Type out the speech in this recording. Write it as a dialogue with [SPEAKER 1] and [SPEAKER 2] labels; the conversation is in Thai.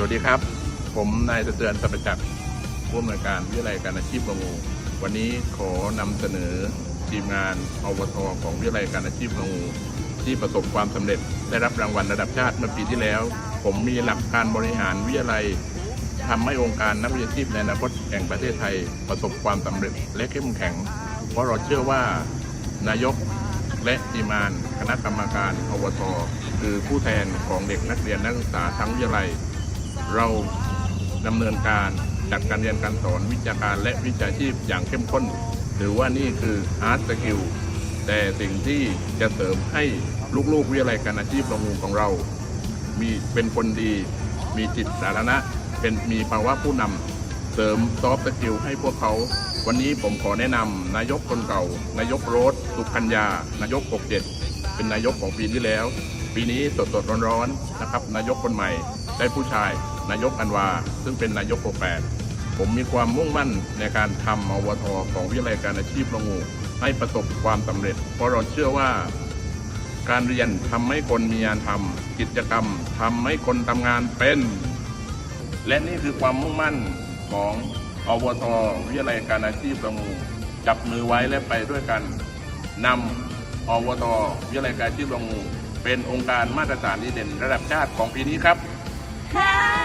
[SPEAKER 1] สวัสดีครับ ผมนายสเตือนสัปจักรผู้อำนวยการวิทยาลัยการอาชีพประมงวันนี้ขอนำเสนอทีมงานอวทของวิทยาลัยการอาชีพประมงที่ประสบความสำเร็จได้รับรางวัลระดับชาติเมื่อปีที่แล้ว ผมมีหลักการบริหารวิทยาลัยทำให้องค์การนักวิชาชีพในอนาคตแห่งประเทศไทย ประสบความสำเร็จและเข้มแข็ง เพราะเราเชื่อว่านายกและทีมงานคณะกรรมการอวทคือผู้แทนของเด็กนักเรียนนักศึกษาทั้งวิทยาลัย เราดำเนินการจัดการเรียนการสอนวิชาการและวิชาชีพอย่างเข้มข้นถือว่านี่คืออาร์ตสกิลแต่สิ่งที่จะเสริมให้ลูกๆวิทยาลัยการอาชีพประมงของเรา มีเป็นคนดี มีจิตสาธารณะ เป็นมีภาวะผู้นำเสริมซอฟต์สกิลให้พวกเขา วันนี้ผมขอแนะนำนายกคนเก่า นายกโรสสุพัญญา นายก 67 เป็นนายกของปีที่แล้ว ปีนี้สดสดๆร้อนๆนะครับ นายกคนใหม่ได้ผู้ชาย นายกอันวา ซึ่งเป็นนายก 68 ผมมีความมุ่งมั่นในการทำอวทของวิทยาลัยการอาชีพประมงให้ประสบความสำเร็จ เพราะเราเชื่อว่า การเรียนทำให้คนมีงานทำกิจกรรมทำให้คนทำงานเป็น และนี่คือความมุ่งมั่นของอวทวิทยาลัยการอาชีพประมงจับมือไว้และไปด้วยกันนำอวทวิทยาลัยการอาชีพประมงเป็นองค์การมาตรฐานดีเด่นระดับชาติของปีนี้ครับ
[SPEAKER 2] ค่ะ